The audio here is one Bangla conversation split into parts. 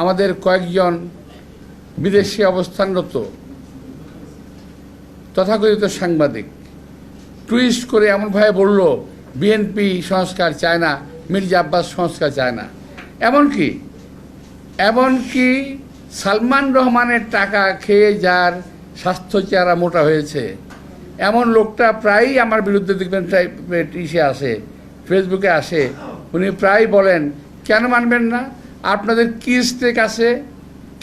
আমাদের কয়েকজন বিদেশে অবস্থানরত তথাকথিত সাংবাদিক টুইস্ট করে এমনভাবে বলল বিএনপি সংস্কার চায় না, মির্জা আব্বাস সংস্কার চায় না। এমনকি এমনকি সালমান রহমানের টাকা খেয়ে যার স্বাস্থ্য চেহারা মোটা হয়েছে, এমন লোকটা প্রায়ই আমার বিরুদ্ধে দেখবেন ইসে আসে ফেসবুকে আসে। উনি প্রায় বলেন, কেন মানবেন না? আপনাদের কি স্টেক আছে?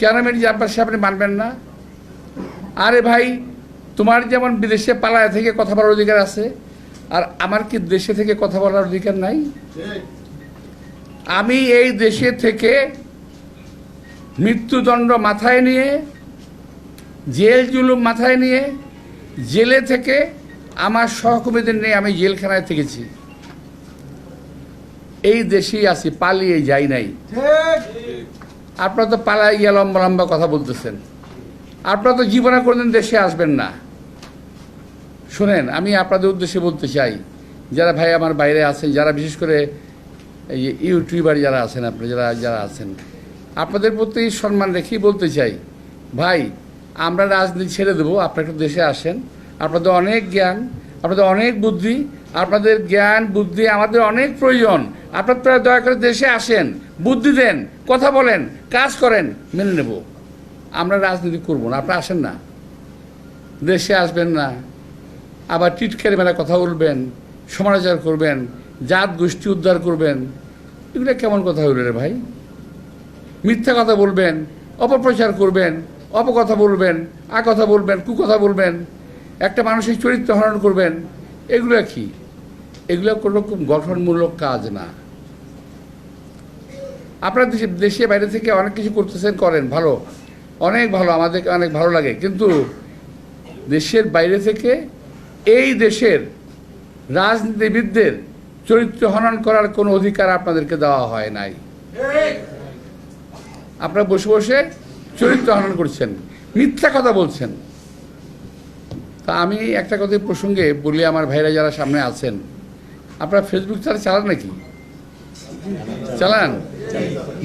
কেন মির্জা আব্বাসে আপনি মানবেন না? আরে ভাই, তোমার যেমন বিদেশে পালায় থেকে কথা বলার অধিকার আছে, আর আমার কি দেশে থেকে কথা বলার অধিকার নাই? আমি এই দেশে থেকে মৃত্যুদণ্ড মাথায় নিয়ে, জেল জুলুম মাথায় নিয়ে, জেলে থেকে আমার সহকর্মীদের নিয়ে আমি জেলখানায় থেকেছি। এই দেশেই আছি, পালিয়ে যাই নাই। আপনারা তো পালাই গিয়ে লম্বা লম্বা কথা বলতেছেন। আপনারা তো জীবনে কোনোদিন দেশে আসবেন না। শোনেন, আমি আপনাদের উদ্দেশ্যে বলতে চাই, যারা ভাই আমার বাইরে আছেন, যারা বিশেষ করে ইউটিউবার যারা আছেন আপনারা যারা যারা আছেন, আপনাদের প্রতি সম্মান রেখেই বলতে চাই, ভাই, আমরা রাজনীতি ছেড়ে দেবো, আপনারা একটু দেশে আসেন। আপনাদের অনেক জ্ঞান, আপনাদের অনেক বুদ্ধি, আপনাদের জ্ঞান, বুদ্ধি আমাদের অনেক প্রয়োজন। আপনারা দয়া করে দেশে আসেন। বুদ্ধি দেন, কথা বলেন, কাজ করেন, মেনে নেব। আমরা রাজনীতি করব না, আপনি আসেন না। দেশে আসবেন না। আবার টিটকের মেলা কথা বলবেন, সমালোচনা করবেন, জাত গোষ্ঠী উদ্ধার করবেন। এগুলো কেমন কথা হইল রে ভাই? মিথ্যা কথা বলবেন, অপপ্রচার করবেন, অপকথা বলবেন আ কথা বলবেন, কুকথা বলবেন, একটা মানুষের চরিত্র হরণ করবেন, এগুলো কি? এগুলো কোনো গঠনমূলক কাজ না। আপনারা দেশে দেশে বাইরে থেকে অনেক কিছু করতেছেন, করেন, ভালো। অনেক ভালো আমাদের অনেক ভালো লাগে। কিন্তু দেশের বাইরে থেকে এই দেশের রাজনীতিবিদদের চরিত্র হনন করার কোনো অধিকার আপনাদেরকে দেওয়া হয় নাই। আপনারা বসে বসে চরিত্র হনন করছেন, মিথ্যা কথা বলছেন। তা আমি একটা কথা প্রসঙ্গে বলি, আমার ভাইরা যারা সামনে আছেন, আপনারা ফেসবুক ছাড়া চালান নাকি? চালান?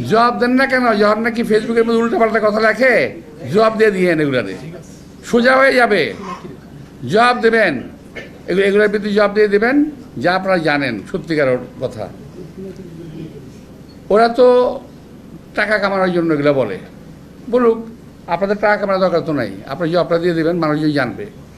জবাব দেন না কেন? যখন নাকি ফেসবুকের মধ্যে উল্টাপাল্টা কথা লেখে? জবাব দিয়ে দিয়ে এগুলারে। সোজা হয়ে যাবে। জবাব দেবেন। এগুলো এগুলোর বিরুদ্ধে জবাব দিয়ে দেবেন। যা আপনারা জানেন, সত্যিকার কথা। ওরা তো টাকা কামানোর জন্য এগুলো বলে। বলুক, আপনাদের টাকা কামানোর দরকার তো নাই। আপনারা জবাবটা দিয়ে দেবেন মানুষজন জানবে।